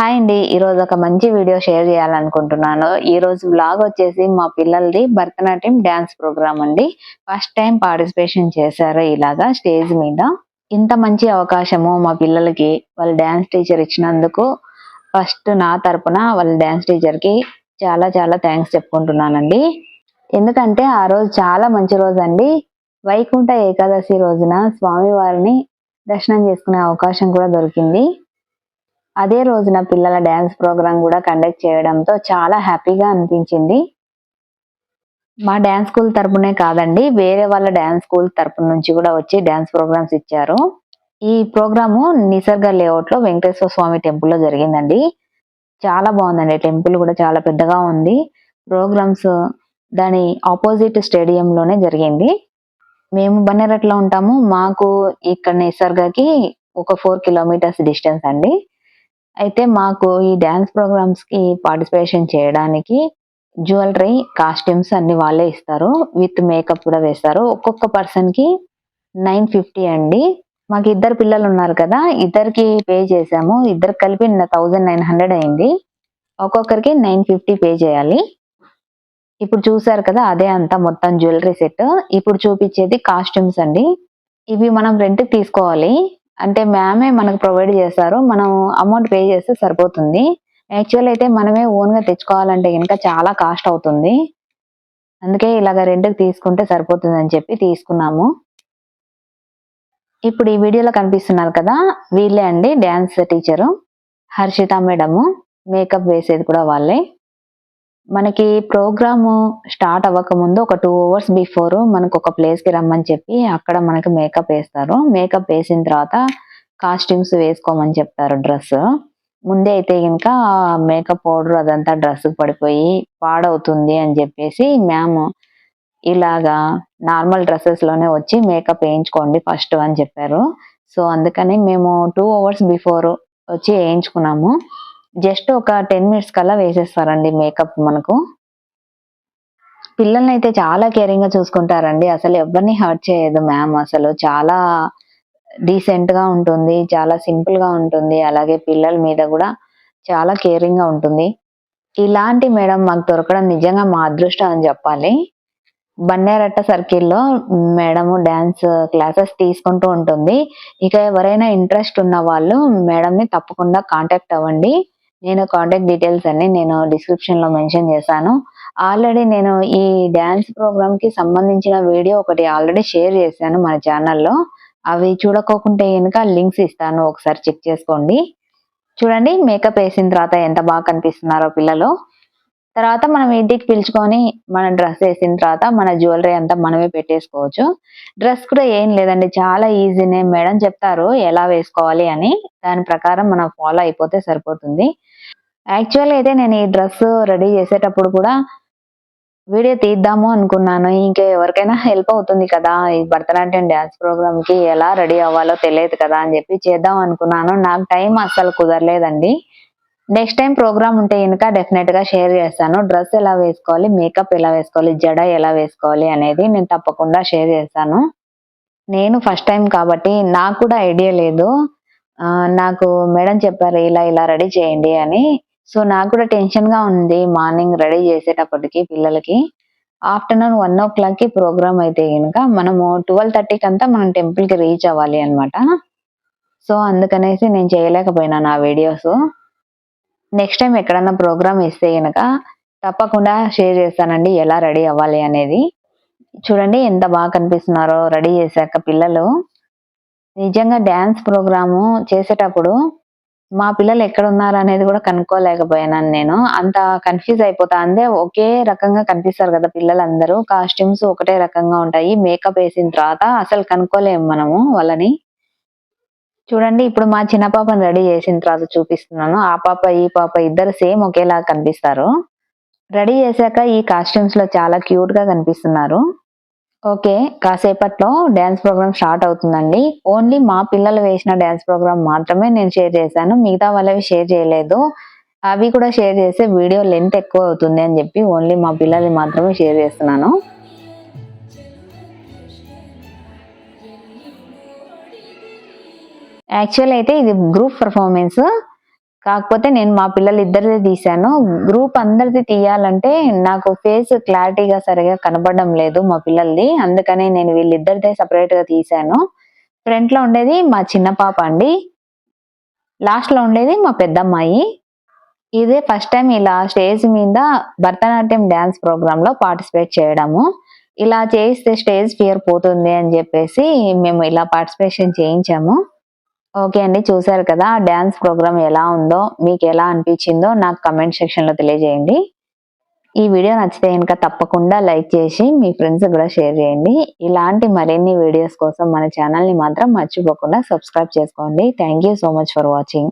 Hi అండి. ఈరోజు ఒక మంచి వీడియో షేర్ చేయాలనుకుంటున్నాను. ఈ రోజు బ్లాగ్ వచ్చేసి మా పిల్లలది భరతనాట్యం డ్యాన్స్ ప్రోగ్రామ్ అండి. ఫస్ట్ టైం పార్టిసిపేషన్ చేశారు ఇలాగా స్టేజ్ మీద. ఇంత మంచి అవకాశము మా పిల్లలకి వాళ్ళ డ్యాన్స్ టీచర్ ఇచ్చినందుకు ఫస్ట్ నా తరపున వాళ్ళ డ్యాన్స్ టీచర్కి చాలా చాలా థ్యాంక్స్ చెప్పుకుంటున్నానండి. ఎందుకంటే ఆ రోజు చాలా మంచి రోజు అండి. వైకుంఠ ఏకాదశి రోజున స్వామివారిని దర్శనం చేసుకునే అవకాశం కూడా దొరికింది. అదే రోజున పిల్లల డ్యాన్స్ ప్రోగ్రామ్ కూడా కండక్ట్ చేయడంతో చాలా హ్యాపీగా అనిపించింది. మా డ్యాన్స్ స్కూల్ తరపునే కాదండి వేరే వాళ్ళ డ్యాన్స్ స్కూల్ తరపు నుంచి కూడా వచ్చి డ్యాన్స్ ప్రోగ్రామ్స్ ఇచ్చారు. ఈ ప్రోగ్రాము నిసర్గ లేఅవుట్లో వెంకటేశ్వర స్వామి టెంపుల్లో జరిగిందండి. చాలా బాగుందండి టెంపుల్ కూడా చాలా పెద్దగా ఉంది. ప్రోగ్రామ్స్ దాని ఆపోజిట్ స్టేడియంలోనే జరిగింది. మేము బన్నెరట్లో ఉంటాము మాకు ఇక్కడ నిసర్గకి ఒక ఫోర్ కిలోమీటర్స్ డిస్టెన్స్ అండి. అయితే మాకు ఈ డ్యాన్స్ ప్రోగ్రామ్స్కి పార్టిసిపేషన్ చేయడానికి జ్యువెలరీ కాస్ట్యూమ్స్ అన్ని వాళ్ళే ఇస్తారు. విత్ మేకప్ కూడా వేస్తారు. ఒక్కొక్క పర్సన్కి నైన్ ఫిఫ్టీ అండి. మాకు ఇద్దరు పిల్లలు ఉన్నారు కదా ఇద్దరికి పే చేసాము ఇద్దరు కలిపి థౌజండ్ నైన్ హండ్రెడ్ అయింది. ఒక్కొక్కరికి నైన్ ఫిఫ్టీ పే చేయాలి. ఇప్పుడు చూసారు కదా అదే అంతా మొత్తం జ్యువెలరీ సెట్. ఇప్పుడు చూపించేది కాస్ట్యూమ్స్ అండి. ఇవి మనం రెంట్కి తీసుకోవాలి. అంటే మ్యామే మనకు ప్రొవైడ్ చేస్తారు. మనం అమౌంట్ పే చేస్తే సరిపోతుంది. యాక్చువల్ అయితే మనమే ఓన్గా తెచ్చుకోవాలంటే ఇంకా చాలా కాస్ట్ అవుతుంది. అందుకే ఇలాగ రెంట్కి తీసుకుంటే సరిపోతుంది అని చెప్పి తీసుకున్నాము. ఇప్పుడు ఈ వీడియోలో కనిపిస్తున్నారు కదా వీళ్ళే అండి dance teacher. Harshita madam. Makeup వేసేది కూడా వాళ్ళే. మనకి ప్రోగ్రాము స్టార్ట్ అవ్వకముందు ఒక టూ అవర్స్ బిఫోర్ మనకు ఒక ప్లేస్కి రమ్మని చెప్పి అక్కడ మనకి మేకప్ వేస్తారు. మేకప్ వేసిన తర్వాత కాస్ట్యూమ్స్ వేసుకోమని చెప్తారు డ్రెస్ ముందే అయితే కనుక మేకప్ పౌడర్ అదంతా డ్రెస్ పడిపోయి పాడవుతుంది అని చెప్పేసి మ్యామ్ ఇలాగా నార్మల్ డ్రెస్సెస్లోనే వచ్చి మేకప్ వేయించుకోండి ఫస్ట్ అని చెప్పారు. సో అందుకని మేము టూ అవర్స్ బిఫోర్ వచ్చి వేయించుకున్నాము. జస్ట్ ఒక టెన్ మినిట్స్ కల్లా వేసేస్తారండి మేకప్ మనకు. పిల్లల్ని అయితే చాలా కేరింగ్గా చూసుకుంటారండి. అసలు ఎవరిని హర్ట్ చేయదు మ్యామ్ అసలు. చాలా డీసెంట్గా ఉంటుంది చాలా సింపుల్గా ఉంటుంది. అలాగే పిల్లల మీద కూడా చాలా కేరింగ్గా ఉంటుంది. ఇలాంటి మేడం మాకు దొరకడం నిజంగా మా అదృష్టం అని చెప్పాలి. బన్నేరట్ట సర్కిల్లో మేడము డ్యాన్స్ క్లాసెస్ తీసుకుంటూ ఉంటుంది. ఇక ఎవరైనా ఇంట్రెస్ట్ ఉన్న వాళ్ళు మేడంని తప్పకుండా కాంటాక్ట్ అవ్వండి. నేను కాంటాక్ట్ డీటెయిల్స్ అన్ని నేను డిస్క్రిప్షన్లో మెన్షన్ చేశాను. ఆల్రెడీ నేను ఈ డ్యాన్స్ ప్రోగ్రామ్కి సంబంధించిన వీడియో ఒకటి ఆల్రెడీ షేర్ చేశాను మన ఛానల్లో అవి చూడకోకుంటే కనుక లింక్స్ ఇస్తాను ఒకసారి చెక్ చేసుకోండి. చూడండి మేకప్ వేసిన తర్వాత ఎంత బాగా కనిపిస్తున్నారో పిల్లలు. తర్వాత మనం ఇంటికి పిలుచుకొని మన డ్రెస్ వేసిన తర్వాత మన జ్యువెలరీ అంతా మనమే పెట్టేసుకోవచ్చు. డ్రెస్ కూడా ఏం లేదండి చాలా ఈజీనే మేడం చెప్తారు ఎలా వేసుకోవాలి అని. దాని ప్రకారం మనం ఫాలో అయిపోతే సరిపోతుంది. యాక్చువల్ అయితే నేను ఈ డ్రెస్ రెడీ చేసేటప్పుడు కూడా వీడియో తీద్దాము అనుకున్నాను. ఇంకా ఎవరికైనా హెల్ప్ అవుతుంది కదా ఈ భరతనాట్యం డ్యాన్స్ ప్రోగ్రామ్కి ఎలా రెడీ అవ్వాలో తెలియదు కదా అని చెప్పి చేద్దాం అనుకున్నాను. నాకు టైం అస్సలు కుదరలేదండి. నెక్స్ట్ టైం ప్రోగ్రామ్ ఉంటే కనుక డెఫినెట్గా షేర్ చేస్తాను. డ్రెస్ ఎలా వేసుకోవాలి మేకప్ ఎలా వేసుకోవాలి జడ ఎలా వేసుకోవాలి అనేది నేను తప్పకుండా షేర్ చేస్తాను. నేను ఫస్ట్ టైం కాబట్టి నాకు కూడా ఐడియా లేదు. నాకు మేడం చెప్పారు ఇలా ఇలా రెడీ చేయండి అని. సో నాకు కూడా టెన్షన్గా ఉంది మార్నింగ్ రెడీ చేసేటప్పటికి పిల్లలకి. ఆఫ్టర్నూన్ వన్ ఓ క్లాక్కి ప్రోగ్రామ్ అయితే కనుక మనము ట్వెల్వ్ థర్టీకి అంతా మనం టెంపుల్కి రీచ్ అవ్వాలి అన్నమాట. సో అందుకనేసి నేను చేయలేకపోయినా నా వీడియోస్. నెక్స్ట్ టైం ఎక్కడన్నా ప్రోగ్రామ్ ఇస్తే కనుక తప్పకుండా షేర్ చేస్తానండి ఎలా రెడీ అవ్వాలి అనేది. చూడండి ఎంత బాగా కనిపిస్తున్నారో రెడీ చేశాక పిల్లలు. నిజంగా డ్యాన్స్ ప్రోగ్రాము చేసేటప్పుడు మా పిల్లలు ఎక్కడ ఉన్నారు అనేది కూడా కనుక్కోలేకపోయాను నేను. అంత కన్ఫ్యూజ్ అయిపోతా అందే ఒకే రకంగా కనిపిస్తారు కదా పిల్లలందరూ. కాస్ట్యూమ్స్ ఒకటే రకంగా ఉంటాయి. మేకప్ వేసిన తర్వాత అసలు కనుక్కోలేము మనము వాళ్ళని. చూడండి ఇప్పుడు మా చిన్న పాపని రెడీ చేసిన తర్వాత చూపిస్తున్నాను. ఆ పాప ఈ పాప ఇద్దరు సేమ్ ఒకేలా కనిపిస్తారు. రెడీ చేశాక ఈ కాస్ట్యూమ్స్లో చాలా క్యూట్గా కనిపిస్తున్నారు. ఓకే కాసేపట్లో డ్యాన్స్ ప్రోగ్రామ్ స్టార్ట్ అవుతుందండి. ఓన్లీ మా పిల్లలు వేసిన డ్యాన్స్ ప్రోగ్రామ్ మాత్రమే నేను షేర్ చేశాను. మిగతా వాళ్ళవి షేర్ చేయలేదు. అవి కూడా షేర్ చేస్తే వీడియో లెంత్ ఎక్కువ అవుతుంది అని చెప్పి ఓన్లీ మా పిల్లలు మాత్రమే షేర్ చేస్తున్నాను. యాక్చువల్ అయితే ఇది గ్రూప్ పర్ఫార్మెన్స్ కాకపోతే నేను మా పిల్లలు ఇద్దరిది తీశాను. గ్రూప్ అందరిది తీయాలంటే నాకు ఫేస్ క్లారిటీగా సరిగా కనబడడం లేదు మా పిల్లలది. అందుకనే నేను వీళ్ళిద్దరిదే సపరేట్గా తీశాను. ఫ్రంట్లో ఉండేది మా చిన్న పాప అండి. లాస్ట్లో ఉండేది మా పెద్దమ్మాయి. ఇదే ఫస్ట్ టైం ఇలా స్టేజ్ మీద భరతనాట్యం డ్యాన్స్ ప్రోగ్రామ్లో పార్టిసిపేట్ చేయడము. ఇలా చేస్తే స్టేజ్ ఫియర్ పోతుంది అని చెప్పేసి మేము ఇలా పార్టిసిపేషన్ చేయించాము. ఓకే అండి చూసారు కదా డ్యాన్స్ ప్రోగ్రామ్ ఎలా ఉందో మీకు ఎలా అనిపించిందో నాకు కమెంట్ సెక్షన్లో తెలియజేయండి. ఈ వీడియో నచ్చితే కనుక తప్పకుండా లైక్ చేసి మీ ఫ్రెండ్స్ కూడా షేర్ చేయండి. ఇలాంటి మరిన్ని వీడియోస్ కోసం మన ఛానల్ని మాత్రం మర్చిపోకుండా సబ్స్క్రైబ్ చేసుకోండి. Thank so much for watching.